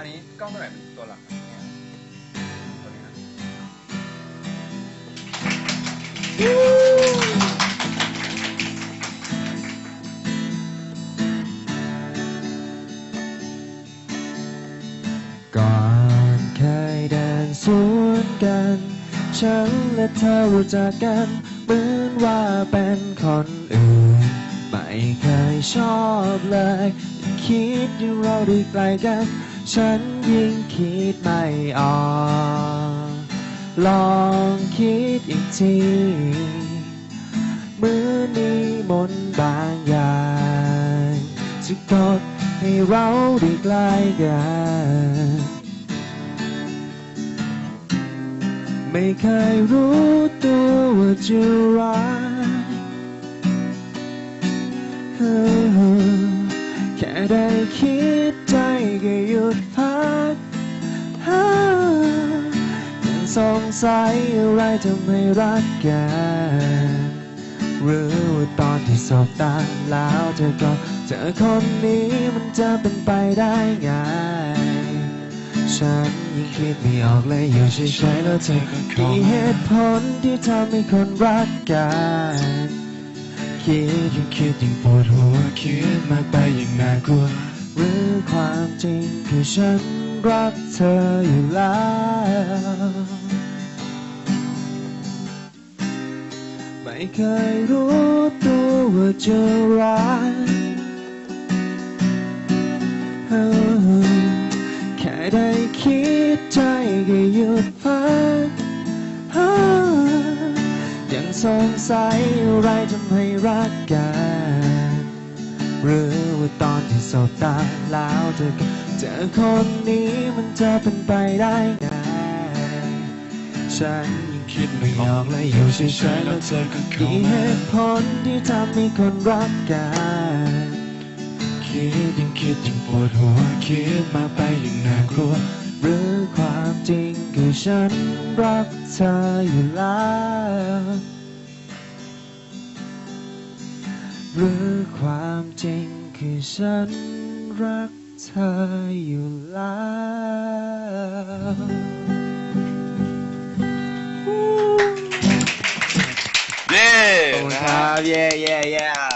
อันนี้กล้องตัวไหนเป็นตัวหลักครับเนี่ยตัวนี้นะก่อนเคยเดินสวนกัน ฉันและเธอรู้จักกัน เหมือนว่าเป็นคนอื่น ไม่เคยชอบเลย คิดยิ่งเราได้ไกลกัน ฉันยิ่งคิดไม่ออกลองคิดอีกทีมือนมีมนบางอย่างจะกดให้เราได้ใกล้กันไม่เคยรู้ตัวว่าจะรักแค่ได้คิด ก็หยุดพักยังสงสัยอะไรทำให้รักกันหรือว่าตอนที่สบตาแล้วเธอก็เจอคนนี้มันจะเป็นไปได้ไงฉันยิ่งคิดไม่ออกเลยอยู่เฉยๆแล้วเธอก็มีเหตุผลที่ทำให้คนรักกันคิดยิ่งคิดยิ่งปวดหัวคิดมากไปยิ่งน่ากลัว รือความจริงคือฉันรักเธออยู่แล้วไม่เคยรู้ตัวว่าจะรักแค่ได้คิดใจก็หยุดพักยังสงสัยอะไรทำให้รักกัน หรือว่าตอนที่สบตาแล้วเธอเจอคนนี้มันจะเป็นไปได้ไงฉันยังคิดไม่ออกเลยอยู่เฉยๆแล้วเธอก็มีเหตุผลที่ทำให้คนรักกันคิดยังคิดยังปวดหัวคิดมากไปยังน่ากลัวหรือความจริงคือฉันรักเธออยู่แล้วหรือ ความจริงคือฉันรักเธออยู่แล้วเย้ขอบคุณครับ เย่เย่เย่